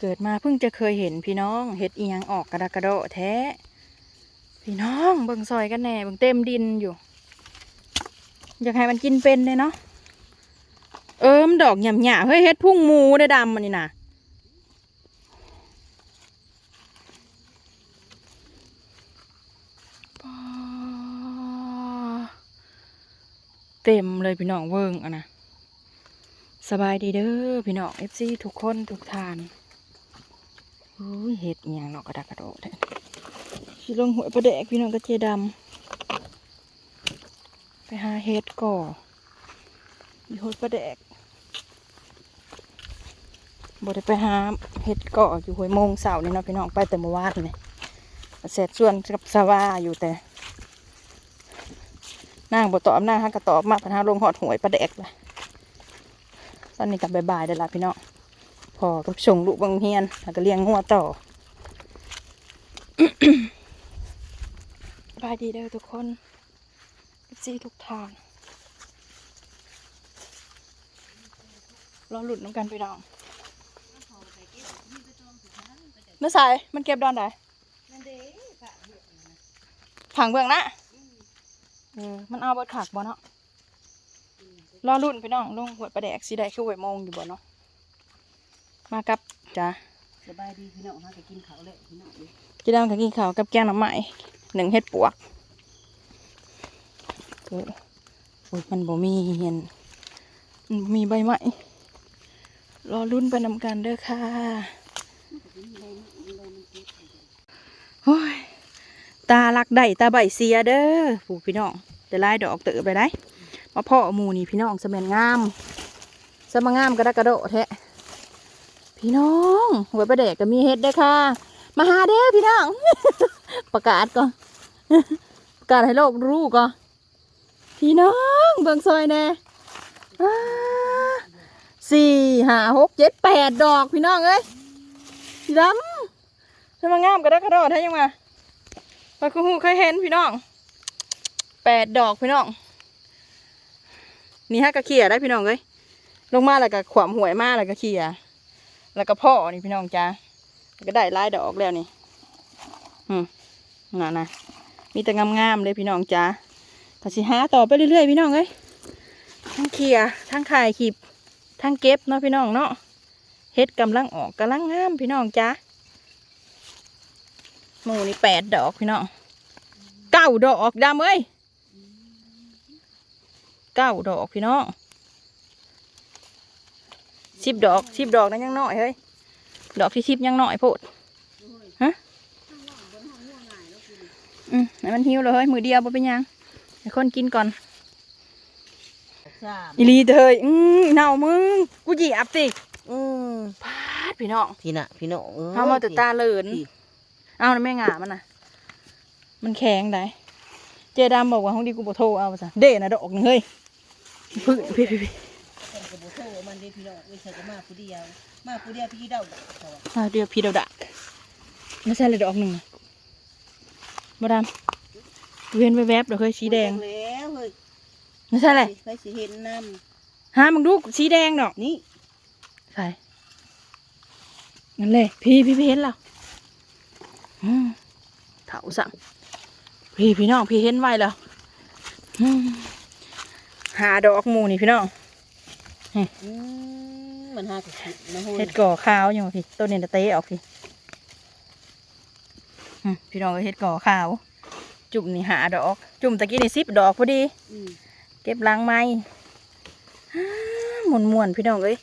เกิดมาเพิ่งจะเคยเห็นพี่น้องเห็ดเอียงออกกระดกระโดแท้ พี่น้องเบิ่งซอยกันแน่เบิ่งเต็มดินอยู่ อยากให้มันกินเป็นเลยเนาะเออมดอกหย่ำหยาเฮ้ยเฮ็ดพุ่งมูได้ดำมันนี่นะเต็มเลยพี่น้องเบิ่งอะนะสบายดีเด้อพี่น้องเอฟซีทุกคนทุกทาน อุ้ยเห็ดอหย่างเนาะกระดากกระโดดแท้ชิลงหวยประแดกพี่น้องกระเจดำไปหาเห็ดก่อมีหวยประแดกบ่ได้ไปหาเห็ดก่ออยู่หวยโมงเสาร์นี่เนาะพี่น้องไปแต่เมื่อวานนี่เสร็จส่วนกับสวาอยู่แต่นางบ่ตอบนางฮักกระตอบมาปัญหาลงหอดหวยประแดกละตอนนี้กลับบ่ายๆได้ละพี่น้อง พอกับส่งลูกบังเฮียนแล้วก็เลี้ยงงัวต่อบายดีเด้อทุกคนซีทุกทางรอหลุดน้ำกันพี่น้องเนื้อสายมันเก็บดอนไหนผังเบื้องนะเออมันเอาบดขากบ่เนาะรอรุ่นพี่น้องลงหัวประแดกสีได้คือหวยโมงอยู่บ่เนาะ มากับจ้าสบายดีพี่น้องฮะจะกินข้าวเลยพี่น้องเลยกินดาวกับกินข้าวกับแกงหน่อไม้หนึ่งเฮ็ดปวกโอ้โอ้ยมันบ่มีเห็นมันบ่มีใบไม้รอรุ่นไปนำกันเด้อค่ะโอ้ยตาลักได้ตาใบเสียเด้อผู้พี่น้องจะไล่ดอกเต๋อไปได้มาพ่อหมูนี่พี่น้องสะแมนงามสะมางามกระดกกระโดดแท้ พี่น้องหัวประเดกก็มีเฮ็ดเด้ค่ะ มาหาเด้อพี่น้อง ประกาศก่อนประกาศให้โลกรู้ก่อนพี่น้องเบิ่งซอยแน่สี่ห้าหกเจ็ดแปดดอกพี่น้องเอ้ยสีดำสะมางามกระดกกระโดดแท้ยังมาปลาคูหูเคยเห็นพี่น้องแปดดอกพี่น้อง นี่ฮะก็เขียได้พี่น้องเอ้ยลงมาแล้วก็ขวามหวยมาแล้วก็เขีย แล้วก็พ่อนี่พี่น้องจ้าก็ได้ลายดอกแล้วนี่อืมน่ะนะมีแต่งามๆเลยพี่น้องจ้าก็สิหาต่อไปเรื่อยๆพี่น้องเอ้ยทั้งเขี่ยทั้งขายขีบทั้งเก็บเนาะพี่น้องเนาะเฮ็ดกำลังออกกำลังงามพี่น้องจ้าหมูนี่แปดดอกพี่น้องเก้าดอกดำเอ้ยเก้าดอกพี่น้อง สิบดอกสิบดอกนั้นยังน้อยเฮ้ยดอกที่สิบยังน้อยโพดฮะอืมให้มันหิวเลยเฮ้ยมือเดียวบ่เป็นหยังให้คนกินก่อนสามอีหลีเถยอืมเน่ามึงกูเหยียบสิอืมพาดพี่น้องพี่น่ะพี่น้องอ้ยเอามาแต่ตาเหลินพี่เอานะแม่งามันน่ะ มันแข็งได้เจดามบอกว่าห้องดีกูบ่โทรเอาซะเด่นะดอกหนึงเฮ้ยพึ่งพี่พี่ นเด้พี่น้องเอ้ยใส่ก็มาผู้เดียว มาผู้เดียวพี่เดาดักเขาอะมาเดียวพี่เดาดักไม่ใช่เลยดอกหนึ่งน่ะมาดามเวียนแวบๆเดี๋ยวเคยสีแดงแล้วเฮ้ยไม่ใช่เลยไปสิเห็นน้ฮะมึงดูสีแดงดอกำนี่ใช่นั่นเลย พี่พี่พี่เห็นแล้วอืมเถาสั่งพี่พี่น้องพี่เห็นไว้แล้วอืมหาดอกหมูนี่พี่น้อง อืมมันหากระสุนนะโหยเห็ดก่อขาวอยู่พี่ต้นนี้จะเตะออกพี่อืมพี่น้องก็เห็ดก่อขาว จุ่มนี่หาดอก จุ่มตะกี้นี่สิบดอกพอดี อืมเก็บล้างไม้หมุนมวนๆพี่น้องเอ้ย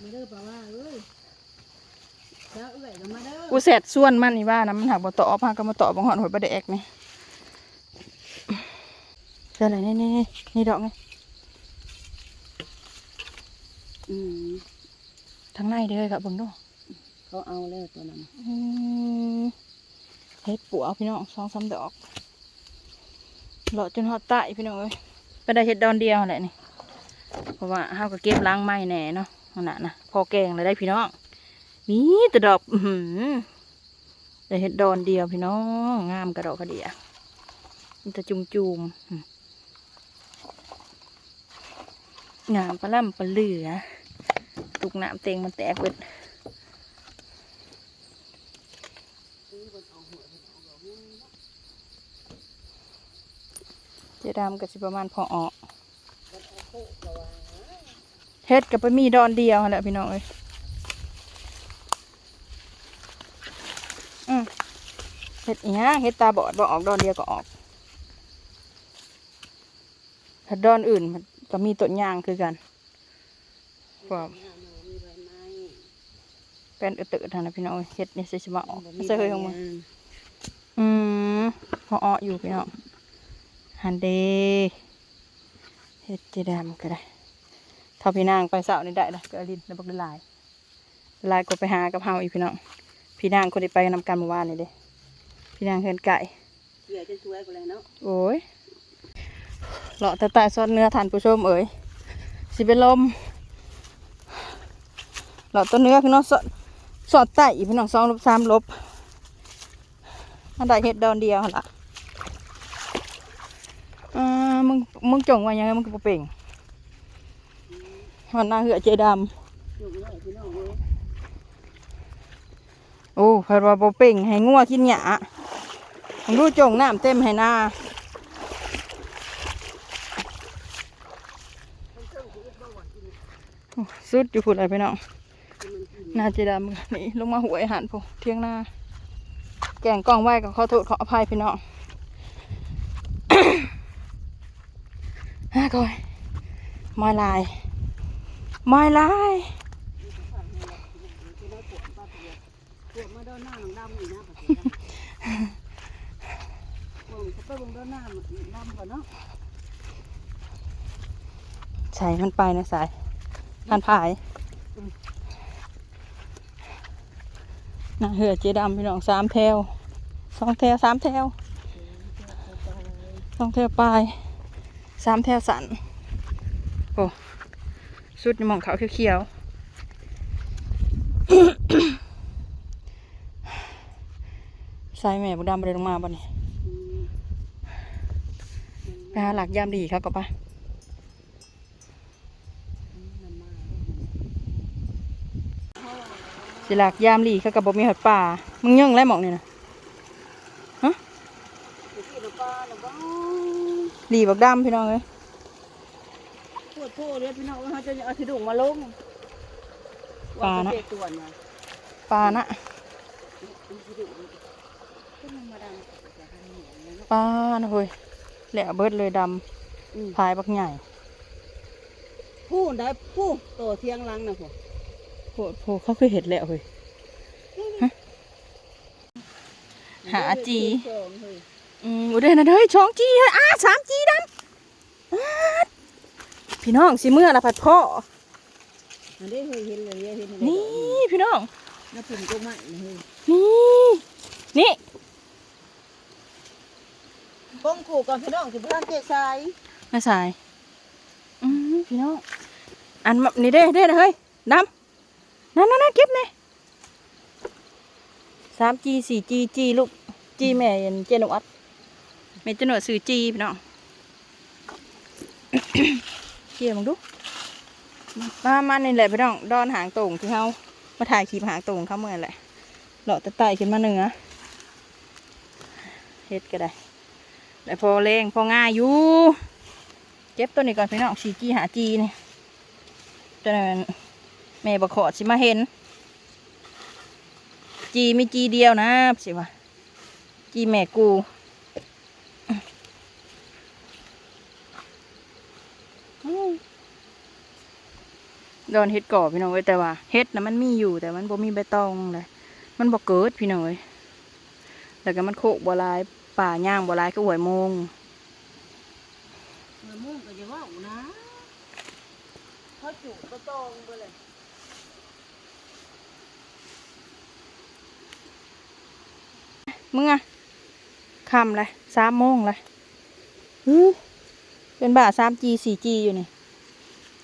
มาเด้อป่าว่าเอ้ยเจ้าเอ้ยก็มาเด้อกูแสดส่วนมันนี่ว่านะมันหักบ่ตอบหักก็มาตอบบางหอนหัวประเดกนี่เจออะไรนี่นี่นี่นี่ดอกไง อืมทั้งในเด้อครับเบิ่งดูเขาเอาแล้วตัวนั้นอืมเฮ็ดปัวพี่น้องสองสามดอกเลาะจนฮอดใต้พี่น้องเอ้ยไปได้เฮ็ดดอนเดียวแหละนี่เพราะว่าเฮาก็เก็บล้างไม้แหน่เนาะนั่นน่ะนะพอแกงเลยได้พี่น้องมีแต่ดอกอื้อหือได้เฮ็ดดอนเดียวพี่น้องงามกระดอกกระเดียมันจะจุมจุมๆอืมงามปลาล่ำปลาเหลือ ลูกน้ำเต็งมันแตกเบิดเจดามกับสิประมาณพอออกเฮ็ดกับไปมีดอนเดียวแหละพี่น้องเอ้ยเฮ็ดอีฮะเฮ็ดตาบอดบ่ออกดอนเดียวก็ออกถ้าดอนอื่นมันก็มีต้นยางคือกันความ เป็นเออเตอทางนะพี่น้องเอ้ยเฮ็ดนี่สิสิมาออกใส่เฮยของมึงอืมพออ้ออยู่พี่น้องฮันเดเฮ็ดเจดามก็ได้ถ้าพี่นางไปเสาร์นี่ได้ละก็อลินแล้วบักละลายละลายก็ไปหากับเฮาอีกพี่น้องพี่นางคนที่ไปนำกันเมื่อวานนี่เด้พี่นางเฮือนไก่เสือจะสวยกว่าเลยเนาะโอ้ยเลาะแต่ใตายซอดเนื้อทานผู้ชมเอ๋ยสิเป็นลมเลาะตัวเนื้อพี่น้องสอด สอดไต่อีกพี่น้องสองลบสามลบอันใดเห็ดดอนเดียวหล่ะอ่ามึงมึงจงไว่ายังไงมึงก็บ่เป่งหันหน้าเหือเจดำโอ้เพิ่นว่าบ่เป่งให้งัวกินหญ้ามึงดูจงน้ำเต็มให้หน้าสุดอยู่พุ่นเลยพี่น้อง น้าเจดำนี่ลงมาหวยอาหารพวกเที่ยงหน้า แกงกล้องไหว้ก็ขอโทษขออภัยพี่น้องฮ่าก่อยมอยลายมอยลายใส่มันไปนะสายพันผาย น่าเหือเจดำพี่น้องสามแถวสองแถวสามแถวสองแถวปลายสามแถวสันโอ้สุดมองเขาเขียวๆใส่แม่บุดำไปลงมาบ่เนี่ยไปหาหลักยามดีครับกับปะ สิหลักยามหลีเขากับบ่มีหอดป่ามึงย่องไรหมองนี่นะที่เราป้าเราบ้าหลีบักดำพี่น้องเอ้ยปวดโพเลยพี่น้องเขาจะเอาที่ดุงมาลงตัวนะปลานะปลานะเฮ้ยแหละเบิดเลยดำพายบักใหญ่ผู้ได้ผู้โตเทียงลังนะพว กโหโหเขาเคยเห็ดแล้วเฮ้ยฮะหาจี อืมบ่ได้นะเด้ยช่องจีเฮ้ยอ้าสามจีดำอ้าดพี่น้องสิเมื่อละผัดพ่ออันนี้เคยเห็นเลยเห็นนี่พี่น้องแล้วผมก็ไม่เลยนี่นี่ป้องขู่ก่อนพี่น้องที่บ้านเจ๊ชายแม่สายอืมพี่น้องอันมะนี่เด้เด้นะเฮ้ยดำ นั่นนั่นนั่นเก็บเนี่ยสามจีสี่จีจีลูกจีแม่ยันเจนวัดแม่เจนวัดสื่อจีพี่น้องเกี่ยมึงดูมามานี่แหละพี่น้องดอนหางตรงที่เขามาถ่ายคลิปหางตรงเขาเมื่อแหละเลาะตะไต่ขึ้นมาเหนือเฮ็ดก็ได้แต่พอแรงพอง่ายอยู่เก็บตัวนี้ก่อนพี่น้องสีจีหาจีนี่จนนั้น แม่บกขอสิมาเห็น จีมีจีเดียวนะสิวะจีแม่กูอื้อโดนเฮ็ดก่อพี่น้องเว้ยแต่ว่าเฮ็ดนะมันมีอยู่แต่มันบ่มีใบตองเลยมันบ่เกิดพี่น้องเว้ยแล้วก็มันโคกบ่ลายป่าย่างบ่ลายก็หวยมงเมื่อมุ่งก็จะว่านะเขาจุกระตองไปเลย มึงอะคำเลยสามโมงเลยเป็นบ่าสามจีสี่จีอยู่นี่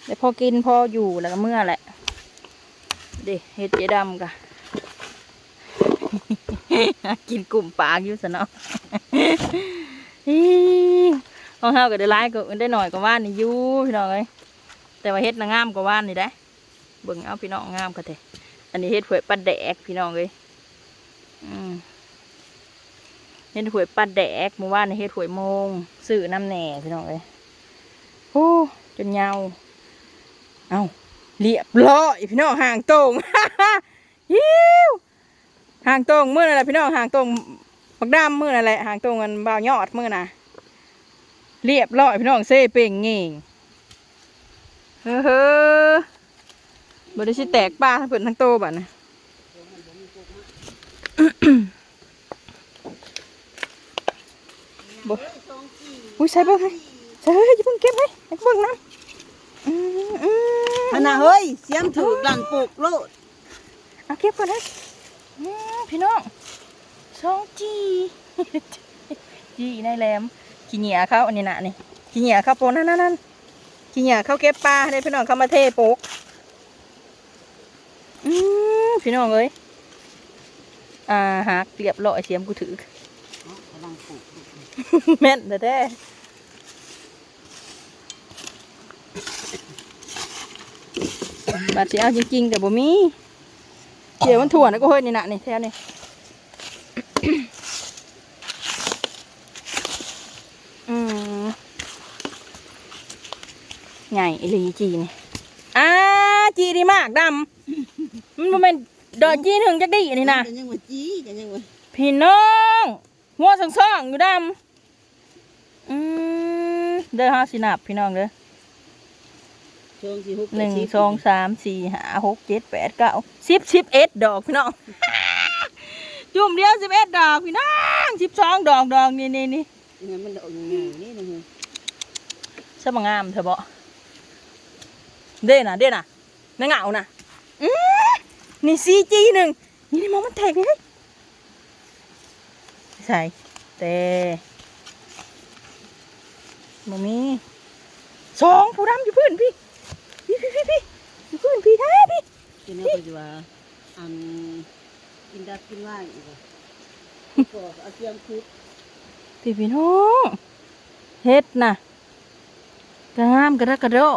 เดี๋ยวพอกินพออยู่แล้วก็เมื่อแหละเด็เฮ็ดเจดำกะกินกลุ่มปากอยู่สะเนาะอีของเฮาก็ได้ร้ายก็ได้หน่อยก็ว่านนี่ยู่พี่น้องเอ้ยแต่ว่าเฮ็ดน่ะงามกว่าว่านนี่ได้เบิ่งเอาพี่น้องงามก็เถอะอันนี้เฮ็ดเผยปลาแดกพี่น้องเอ้ยอืม เฮ็ดหวยปลาแดกเมื่อวานนี่เฮ็ดหวยโมงซื้อน้ำแหน่พี่น้องเอ้ยโอ้จนยาเอ้าเรียบร้อยพี่น้องห่างตรงยิวห่างตรงเมื้อนั่นแหละพี่น้องห่างตรงบักดำมื้อนั่นแหละห่างตรงกันบ่าวยอดเมื้อน่ะเรียบร้อยพี่น้องเซ่เป่งเง่งเฮ้อเฮ้อบ่ได้สิแตกปลาทั้งเพิ่นทั้งโตบัดนะ บ่อุ้ยใส่เบิ่งให้ใส่เฮ้ยอย่าเพิ่งเก็บไว้ให้เบิ่งน้ำอืมอืมขนาดเฮ้ยเสียมถูกดันปลูกโลดเอาเก็บก่อนนะอืมพี่น้องสองจีจีในแหลมขี้เหนียเขาอันนี้นะนี่ขี้เหนียเขาโปนนั่นนั่นนั่นขี้เหนียเขาเก็บปลาให้พี่น้องเขามาเทโปกอืมพี่น้องเอ้ยอ่าหักเรียบร้อยเสียมกูถือ เนาะกำลังปลูก แม่นแต่แท้บาดสิเอาจริงๆแต่บ่มีเดี๋ยวมันถ่วนแล้วก็เฮ้ยนี่นะนี่แถวนี่อืมใหญ่อีหลีจีนี่อ่าจีดีมากดำมันบ่แม่นดอกจีหนึ่งจักดีนี่นะกันยังว่าจี้กันยังว่าพี่น้องหัวสังซ่องอยู่ดำ อืมเด้อห้าสินับพี่น้องเด้อช่วงที่หกหนึ่งสองสามสี่ห้าหกเจ็ดแปดเก้าสิบสิบเอ็ดดอกพี่น้อง จุ่มเดียวสิบเอ็ดดอกพี่น้องสิบสองดอกดอกนี่นี่นี่เนี่ยมันดอกใหญ่ๆนี่นะฮะสมงามเถอะบ่เด้น่ะเด้น่ะนางเหงาน่ะอืมนี่ซีจีหนึ่งนี่นี่มองมันแตกเลยใส่แต่ บ่มีสองผู้ดำอยู่พื้นพี่พี่พี่พี่พี่อยู่พื้นพี่แท้พี่กินแล้วก็จะว่าอันกินดับกินว่างอีกว่าก็เอาเสียมคุดพี่พี่น้องเฮ็ดน่ะกระงามกระดะกระโดอ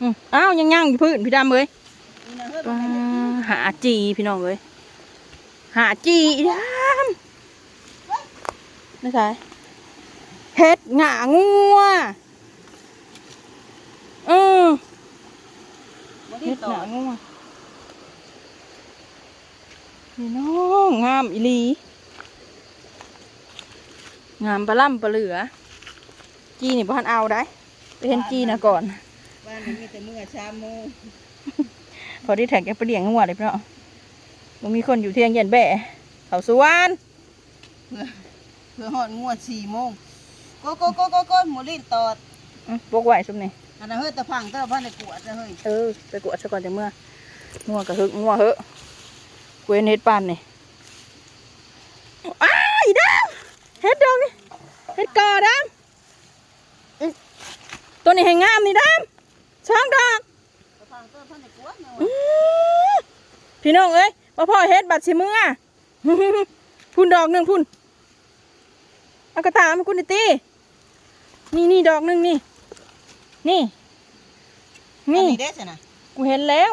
อืมอ้าวยังยังอยู่พื้นพี่ดำเอ้ยนี่นะเฮ้ยปลาหาจีพี่น้องเอ้ยหาจีอีดำนี่ใช่เฮ็ด หงางัวเออบ่ได้เฮ็ดต่หอนางัวพี่น้องงามอีหลีงามปลาล่ำปลาเหลือ จีนี่บ่ทันเอาได้ไปเห็นจีนะก่อนบ้านนี้มีแต่มื้อชามโมงพอที่แท็กแกไปเลี้ยงงัวเลยพี่น้องบ่มีคนอยู่เที่ยงเย็นแบะเขาสวนเพื่อฮอดงวด4โมง โกโกโกโกโกหมูลิ้นตอดอื้อปกไว้ซุมนี่อันนั้นเฮ้ยตะพังตะพันในกวดจะเฮ้ยเออไปกวดซะก่อนจังเมื่องัวกะฮึกงัวเหอะเกวนเฮ็ดปานนี่อ้ายดำเฮ็ดดอกนี่เฮ็ดกอดำอื้อตัวนี้ให้งามนี่ดำสองดอก ตะพังตะพันในกวดเนี่ยอื้อพี่น้องเอ้ยว่าพ่อเฮ็ดบัดสิมือ พุ่นดอกหนึ่งพุ่นเอากระตายมาคุณนิตี นี่นี่ดอกหนึ่งนี่ นี่ นี่นี่เด้สินะกูเห็นแล้ว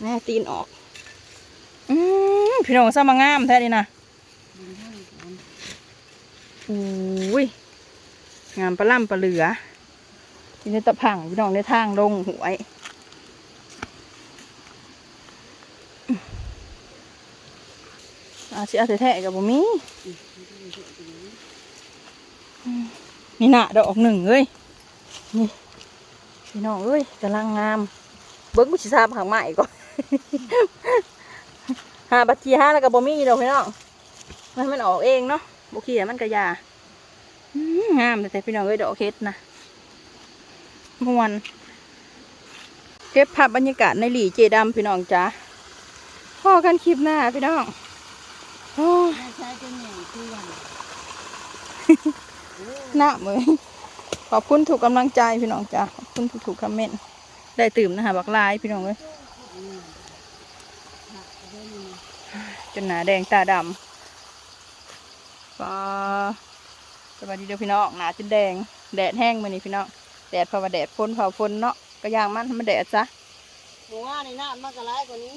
แม่ตีนออก อืมพี่น้องสมางามแท้ดีนะอุ้ยงามปลาล่ำปลาเหลือที่ในตะพังพี่น้องในทางลงหวยอาสิเอาแท้ๆกับบ่มีอืม นี่น่ะดอกหนึ่งเอ้ยนี่พี่น้องเอ้ยกำลังงาม เบิ้งกูสิทราบหางใหม่ก่อนหาบัตรทีห้าแล้วก็บ่มีดอกพี่น้องมันมันออกเองเนาะบ่ขี้มันกระยางามแต่พี่น้องเอ้ยดอกเฮ็ดนะมวนเก็บภาพบรรยากาศในหลีเจดำพี่น้องจ้าพอกันคลิปหน้าพี่น้องโอ้ใช้เป็นใหน้าเหมือนขอบคุณถูกกำลังใจพี่น้องจ้าขอบคุณถูกถูกคอมเมนต์ได้ตื่มนะคะบักลายพี่น้องเอ้ยจนหนาแดงตาดำก็สวัสดีเด้อพี่น้องหนาจนแดง แดดแห้งมานี่พี่น้องแดดเพราะว่าแดดฝนเผาฝนเนาะก็ยางมันให้มันแดดซะหมูว่าในน้ำมันก็ร้ายกว่านี้